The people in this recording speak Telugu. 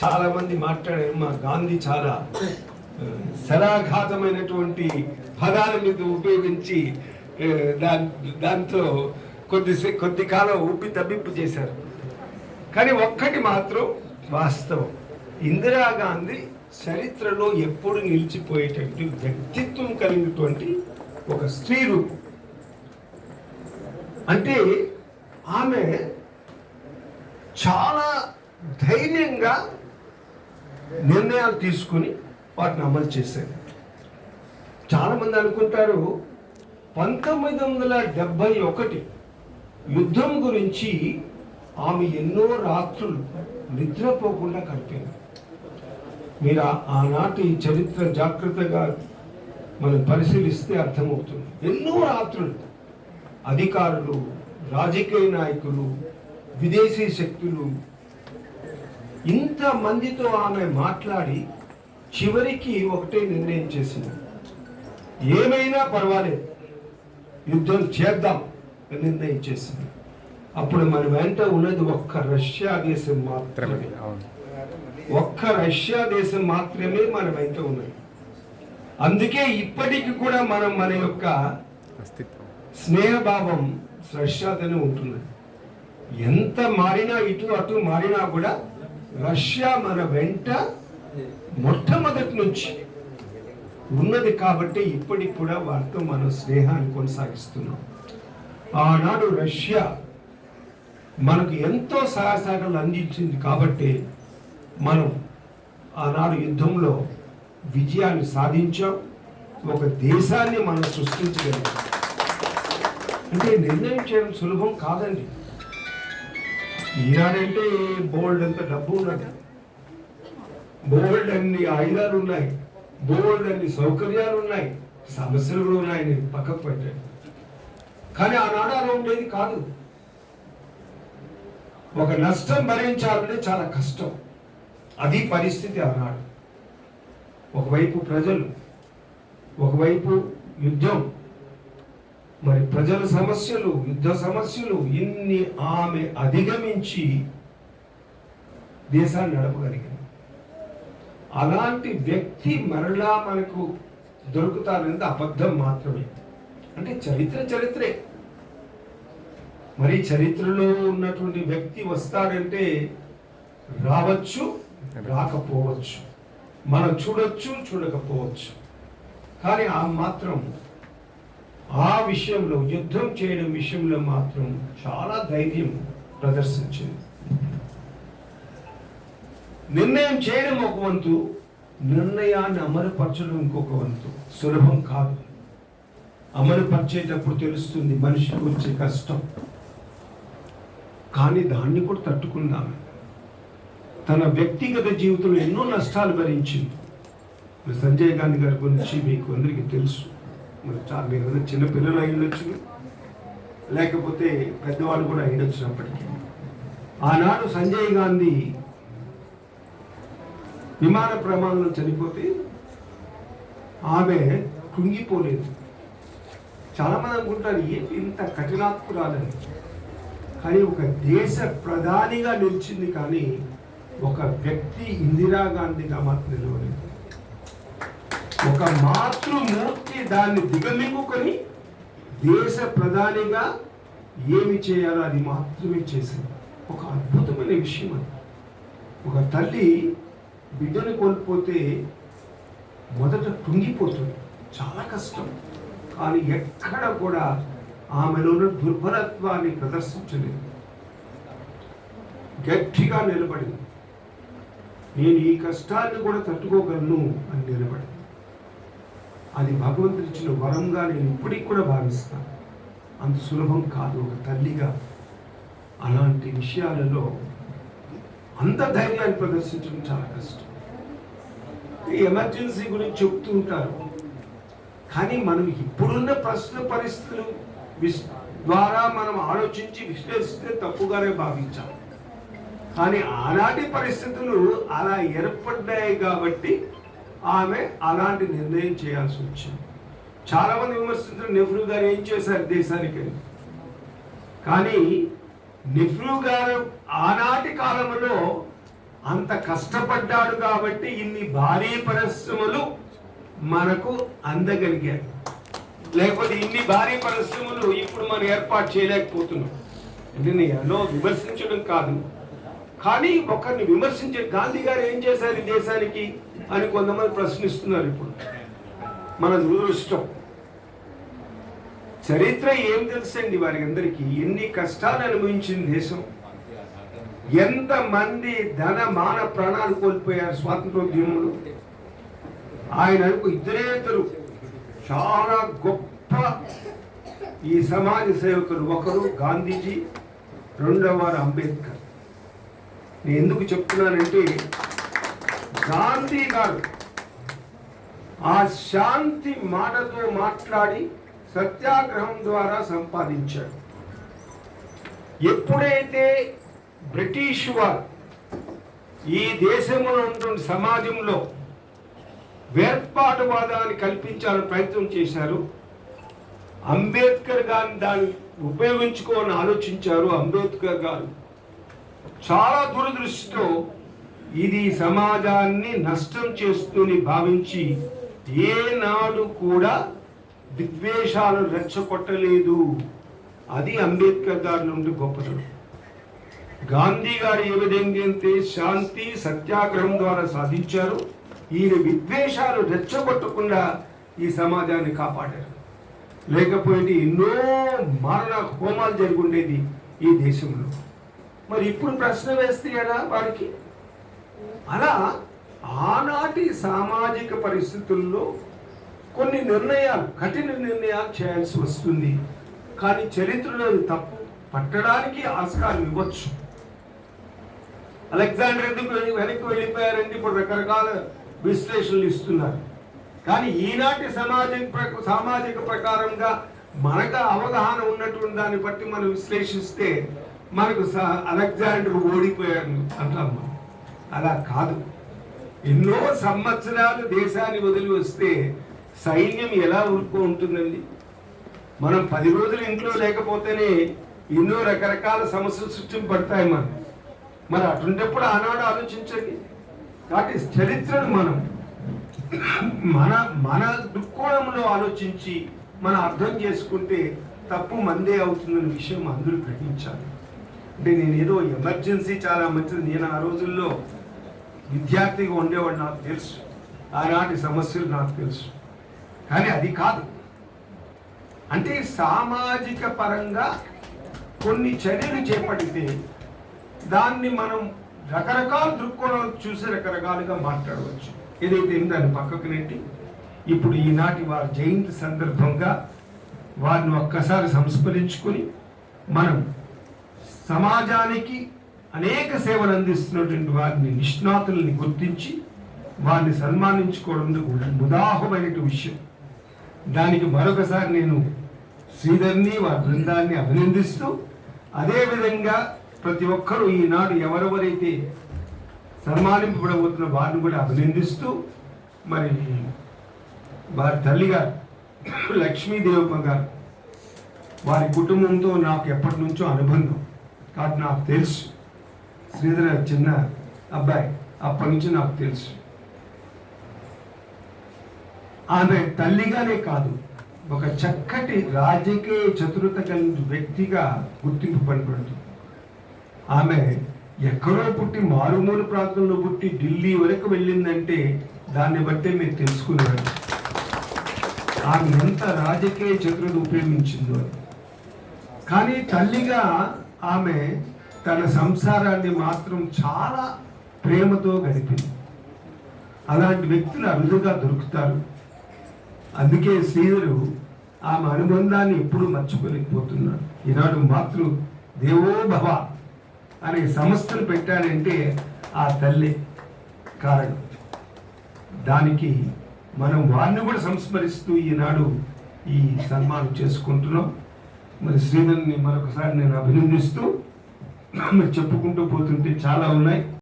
చాలా మంది మాట్లాడారు మా గాంధీ చాలా శరాఘాతమైనటువంటి పదాల మీద ఉపయోగించి దాన్ దాంతో కొద్ది కొద్ది కాలం ఊపి తబ్బింపు చేశారు. కానీ ఒక్కటి మాత్రం వాస్తవం. ఇందిరాగాంధీ చరిత్రలో ఎప్పుడు నిలిచిపోయేటటువంటి వ్యక్తిత్వం కలిగినటువంటి ఒక స్త్రీ రూపం. అంటే ఆమె చాలా ధైర్యంగా నిర్ణయాలు తీసుకుని వాటిని అమలు చేశారు. చాలామంది అనుకుంటారు పంతొమ్మిది వందల డెబ్భై ఒకటి యుద్ధం గురించి ఆమె ఎన్నో రాత్రులు నిద్రపోకుండా గడిపింది మీరు ఆనాటి చరిత్ర జాగ్రత్తగా మనం పరిశీలిస్తే అర్థమవుతుంది. ఎన్నో రాత్రులు అధికారులు రాజకీయ నాయకులు విదేశీ శక్తులు ఇంతమందితో ఆమె మాట్లాడి చివరికి ఒకటే నిర్ణయం చేసింది. ఏమైనా పర్వాలేదు. యుద్ధం చేద్దాం అని నిర్ణయం చేసింది. అప్పుడు మన వెంట ఉన్నది ఒక్క రష్యా దేశం మాత్రమే. ఒక్క రష్యా దేశం మాత్రమే మన వెంట ఉన్నది. అందుకే ఇప్పటికి కూడా మనం మన యొక్క స్నేహభావం రష్యాతోనే ఉంటుంది ఎంత మారినా ఇటు అటు మారినా కూడా రష్యా మన వెంట మొట్టమొదటి నుంచి ఉన్నది కాబట్టి ఇప్పటికి కూడా వారితో మనం స్నేహాన్ని కొనసాగిస్తున్నాం. ఆనాడు రష్యా మనకు ఎంతో సహాయ సహకారాలు అందించింది కాబట్టి మనం ఆనాడు యుద్ధంలో విజయాన్ని సాధించాం. ఒక దేశాన్ని మనం సృష్టించగలిగాం. అంటే నిర్ణయం చేయడం సులభం కాదండి. ఈనాడంటే బోల్డ్ అంత డబ్బు ఉన్నది. బోల్డ్ అన్ని ఆయుధాలు ఉన్నాయి. బోల్డ్ అన్ని సౌకర్యాలు ఉన్నాయి. సమస్యలు కూడా ఉన్నాయని పక్కకు పెట్టాడు. కానీ ఆనాడు అలా ఉండేది కాదు. ఒక నష్టం భరించాలంటే చాలా కష్టం. అది పరిస్థితి ఆనాడు. ఒకవైపు ప్రజలు ఒకవైపు యుద్ధం మరి ప్రజల సమస్యలు యుద్ధ సమస్యలు ఇన్ని ఆమె అధిగమించి దేశాన్ని నడపగలిగింది. అలాంటి వ్యక్తి మరలా మనకు దొరుకుతారనేది అబద్ధం మాత్రమే. అంటే చరిత్ర చరిత్రే. మరి చరిత్రలో ఉన్నటువంటి వ్యక్తి వస్తాడంటే రావచ్చు రాకపోవచ్చు. మనం చూడొచ్చు చూడకపోవచ్చు. కానీ ఆ మాత్రం ఆ విషయంలో యుద్ధం చేయడం విషయంలో మాత్రం చాలా ధైర్యం ప్రదర్శించింది. నిర్ణయం చేయడం ఒక వంతు నిర్ణయాన్ని అమలుపరచడం ఇంకొక వంతు. సులభం కాదు. అమలుపరిచేటప్పుడు తెలుస్తుంది మనిషికి వచ్చే కష్టం. కానీ దాన్ని కూడా తట్టుకుందాం. తన వ్యక్తిగత జీవితంలో ఎన్నో నష్టాలు భరించింది. సంజయ్ గాంధీ గారి గురించి మీకు అందరికీ తెలుసు. మరి చాలా మీరు చిన్న పిల్లలు అయి లేకపోతే పెద్దవాళ్ళు కూడా అయ్యొచ్చినప్పటికీ ఆనాడు సంజయ్ గాంధీ విమాన ప్రమాదంలో చనిపోతే ఆమె కృంగిపోలేదు. చాలామంది అనుకుంటారు ఏంటి ఇంత కఠినాత్మురాలని? కానీ ఒక దేశ ప్రధానిగా నిలిచింది కానీ ఒక వ్యక్తి ఇందిరాగాంధీగా మాత్రం నిలవలేదు. ఒక మాతృమూర్తి దాన్ని దిగమింగుకొని దేశ ప్రధానిగా ఏమి చేయాలో అది మాత్రమే చేసింది. ఒక అద్భుతమైన విషయం అది. ఒక తల్లి బిడ్డను కోల్పోతే మొదట కుంగిపోతుంది. చాలా కష్టం. కానీ ఎక్కడ కూడా ఆమెలో ఉన్న దుర్బలత్వాన్ని ప్రదర్శించలేదు. గట్టిగా నిలబడింది. నేను ఈ కష్టాన్ని కూడా తట్టుకోగలను అని నిలబడింది. అది భగవంతుడు ఇచ్చిన వరంగా నేను ఇప్పటికి కూడా భావిస్తాను అంత సులభం కాదు ఒక తల్లిగా. అలాంటి విషయాలలో అంత ధైర్యాన్ని ప్రదర్శించడం చాలా కష్టం. ఈ ఎమర్జెన్సీ గురించి చెప్తూ ఉంటారు. కానీ మనం ఇప్పుడున్న ప్రస్తుత పరిస్థితులు విశ్ ద్వారా మనం ఆలోచించి విశ్లేషిస్తే తప్పుగానే భావించాలి కానీ ఆనాటి పరిస్థితులు అలా ఏర్పడ్డాయి కాబట్టి ఆమె అలాంటి నిర్ణయం చేయాల్సి వచ్చింది. చాలా మంది విమర్శించారు నెహ్రూ గారు ఏం చేశారు దేశానికి? కానీ నెహ్రూ గారు ఆనాటి కాలంలో అంత కష్టపడ్డాడు కాబట్టి ఇన్ని భారీ పరిశ్రమలు మనకు అందగలిగాయి లేకపోతే ఇన్ని భారీ పరిశ్రమలు ఇప్పుడు మనం ఏర్పాటు చేయలేకపోతున్నాం. అంటే నేను ఎన్నో విమర్శించడం కాదు. కానీ ఒకరిని విమర్శించే గాంధీ గారు ఏం చేశారు ఈ దేశానికి అని కొంతమంది ప్రశ్నిస్తున్నారు ఇప్పుడు. మన దురదృష్టం. చరిత్ర ఏం తెలుసండి వారికి అందరికీ? ఎన్ని కష్టాలు అనుభవించింది దేశం. ఎంతమంది ధన మాన ప్రాణాలు కోల్పోయారు స్వాతంత్రోద్యమంలో. ఆయన ఇద్దరేతరు. చాలా గొప్ప ఈ సమాజ సేవకులు. ఒకరు గాంధీజీ రెండవ వారు అంబేద్కర్. నేను ఎందుకు చెప్తున్నానంటే గాంధీ గారు ఆ శాంతి మాటతో మాట్లాడి సత్యాగ్రహం ద్వారా సంపాదించాడు ఎప్పుడైతే బ్రిటిష్ వారు ఈ దేశంలో ఉంటున్న సమాజంలో వేర్పాటువాదాన్ని కల్పించాలని ప్రయత్నం చేశారు అంబేద్కర్ గారిని దాన్ని ఉపయోగించుకోవాలని ఆలోచించారు అంబేద్కర్ గారు చాలా దురదృష్టితో ఇది సమాజాన్ని నష్టం చేస్తుందని భావించి ఏనాడు కూడా విద్వేషాలను రెచ్చగొట్టలేదు. అది అంబేద్కర్ గారి నుండి గొప్పతనం. గాంధీ గారు ఏ విధంగా అయితే శాంతి సత్యాగ్రహం ద్వారా సాధించారు ఈయన విద్వేషాలు రెచ్చగొట్టకుండా ఈ సమాజాన్ని కాపాడారు. లేకపోతే ఎన్నో మరణ హోమాలు జరిగి ఉండేది ఈ దేశంలో. మరి ఇప్పుడు ప్రశ్న వేస్తే ఎలా వారికి? అలా ఆనాటి సామాజిక పరిస్థితుల్లో కొన్ని నిర్ణయాలు కఠిన నిర్ణయాలు చేయాల్సి వస్తుంది. కానీ చరిత్రలో తప్పు. పట్టడానికి ఆస్కారం ఇవ్వచ్చు. అలెగ్జాండర్ ఎందుకు వెనక్కి వెళ్ళిపోయారంటే ఇప్పుడు రకరకాల విశ్లేషణలు ఇస్తున్నారు. కానీ ఈనాటి సమాజం సామాజిక ప్రకారంగా మనకు అవగాహన ఉన్నటువంటి దాన్ని బట్టి మనం విశ్లేషిస్తే మనకు స- అలెగ్జాండర్ ఓడిపోయారు అంటాం అలా కాదు. ఎన్నో సంవత్సరాలు దేశాన్ని వదిలి వస్తే సైన్యం ఎలా ఊరుకో ఉంటుందండి? మనం పది రోజులు ఇంట్లో లేకపోతేనే ఎన్నో రకరకాల సమస్యలు సృష్టింపడతాయి మనం మరి అటువంటిప్పుడు ఆనాడు ఆలోచించండి. కాబట్టి చరిత్రను మనం మన మన దృక్కోణంలో ఆలోచించి మనం అర్థం చేసుకుంటే తప్పు మందే అవుతుందనే విషయం అందరూ గ్రహించాలి. అంటే నేను ఏదో ఎమర్జెన్సీ చాలా మంచిది. నేను ఆ రోజుల్లో విద్యార్థిగా ఉండేవాడు నాకు తెలుసు. ఆనాటి సమస్యలు నాకు తెలుసు. కానీ అది కాదు. అంటే సామాజిక పరంగా కొన్ని చర్యలు చేపడితే దాన్ని మనం రకరకాల దృక్కోణాలు చూసి రకరకాలుగా మాట్లాడవచ్చు. ఏదైతే దాన్ని పక్కకు నెట్టి ఇప్పుడు ఈనాటి వారి జయంతి సందర్భంగా వారిని ఒక్కసారి సంస్మరించుకొని మనం సమాజానికి అనేక సేవలు అందిస్తున్నటువంటి వారిని నిష్ణాతుల్ని గుర్తించి వారిని సన్మానించుకోవడం ముదాహమైన విషయం. దానికి మరొకసారి నేను శ్రీధర్ని వారి బృందాన్ని అభినందిస్తూ అదేవిధంగా ప్రతి ఒక్కరూ ఈనాడు ఎవరెవరైతే సన్మానింపబడబోతున్న వారిని కూడా అభినందిస్తూ మరి వారి తల్లిగారు లక్ష్మీదేవమ్మ గారు వారి కుటుంబంతో నాకు ఎప్పటి నుంచో అనుబంధం. కాబట్టి నాకు తెలుసు. శ్రీధర్ చిన్న అబ్బాయి. అప్పటి నుంచి నాకు తెలుసు. ఆమె తల్లిగానే కాదు ఒక చక్కటి రాజకీయ చతురత కలిగిన వ్యక్తిగా గుర్తింపు పనిపడుతుంది. ఆమె ఎక్కడో పుట్టి మారుమూల ప్రాంతంలో పుట్టి ఢిల్లీ వరకు వెళ్ళిందంటే దాన్ని బట్టే మీరు తెలుసుకునేవారు ఆమె ఎంత రాజకీయ చతురత ఉపయోగించిందో. కానీ తల్లిగా ఆమె తన సంసారాన్ని మాత్రం చాలా ప్రేమతో గడిపింది. అలాంటి వ్యక్తులు అరుదుగా దొరుకుతారు. అందుకే శ్రీధరు ఆమె అనుబంధాన్ని ఎప్పుడూ మర్చిపోలేకపోతున్నాడు. ఈనాడు మాతృ దేవోభవ అనే సంస్థను పెట్టాడంటే ఆ తల్లి కారణం. దానికి మనం వారిని కూడా సంస్మరిస్తూ ఈనాడు ఈ సన్మానం చేసుకుంటున్నాం. మరి శ్రీధర్ని మరొకసారి నేను అభినందిస్తూ మరి చెప్పుకుంటూ పోతుంటే చాలా ఉన్నాయి.